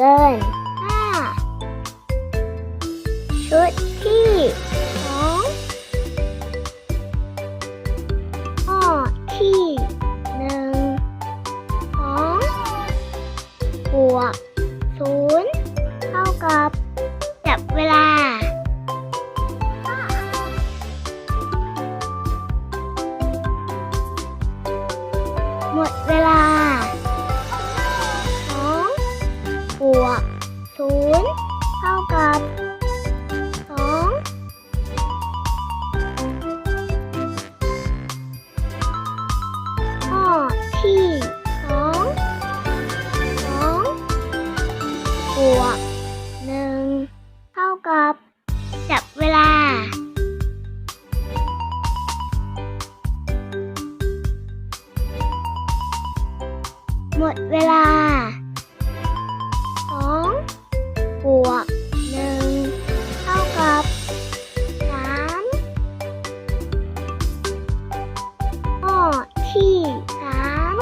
เกินห้าชุดที่ ดเวลาสองบวกหนึ่งเท่ากับสามข้อที่สาม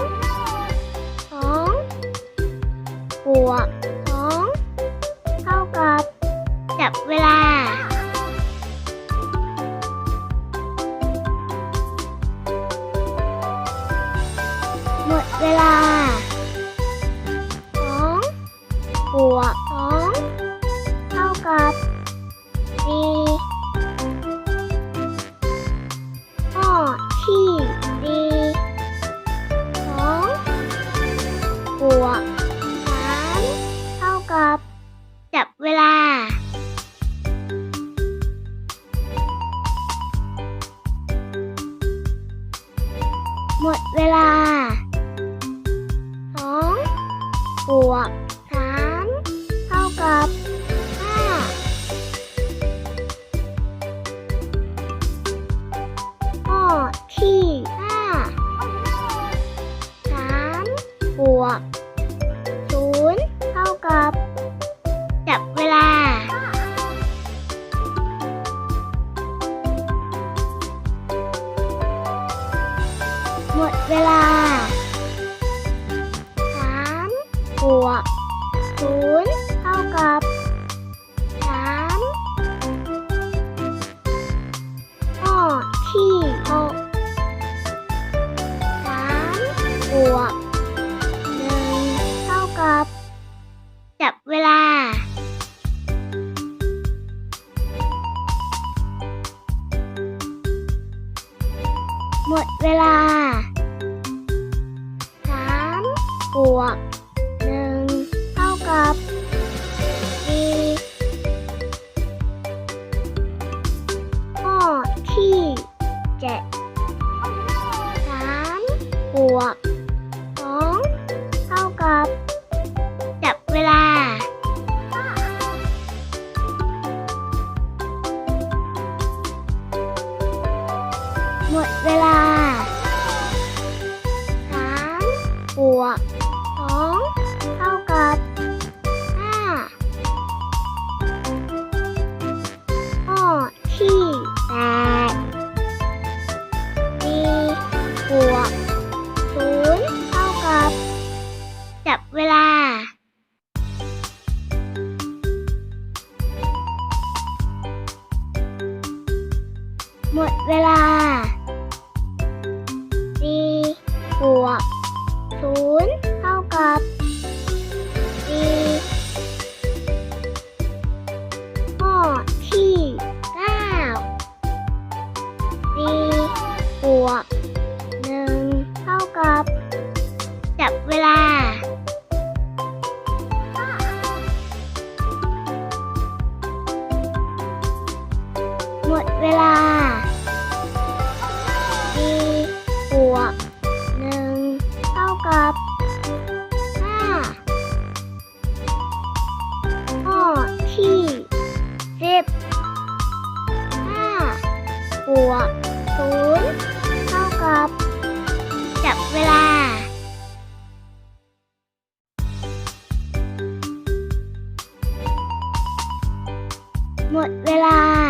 สองบวกสองเท่ากับ จับเวลาหมดเวลา หมดเวลาสองบวก หมดเวลาสามบวกศูนย์เท่ากับสามข้อที่หกสามบวกหนึ่งเท่ากับ จับเวลาหมดเวลา บวกหนึ่งเท่ากับสี่ข้อที่เจ็ดสามบวก สองเท่ากับห้าข้อที่แปดสี่บวกศูนย์เท่ากับ จับเวลาหมดเวลา กอบ จับเวลา หมดเวลา หมดเวลา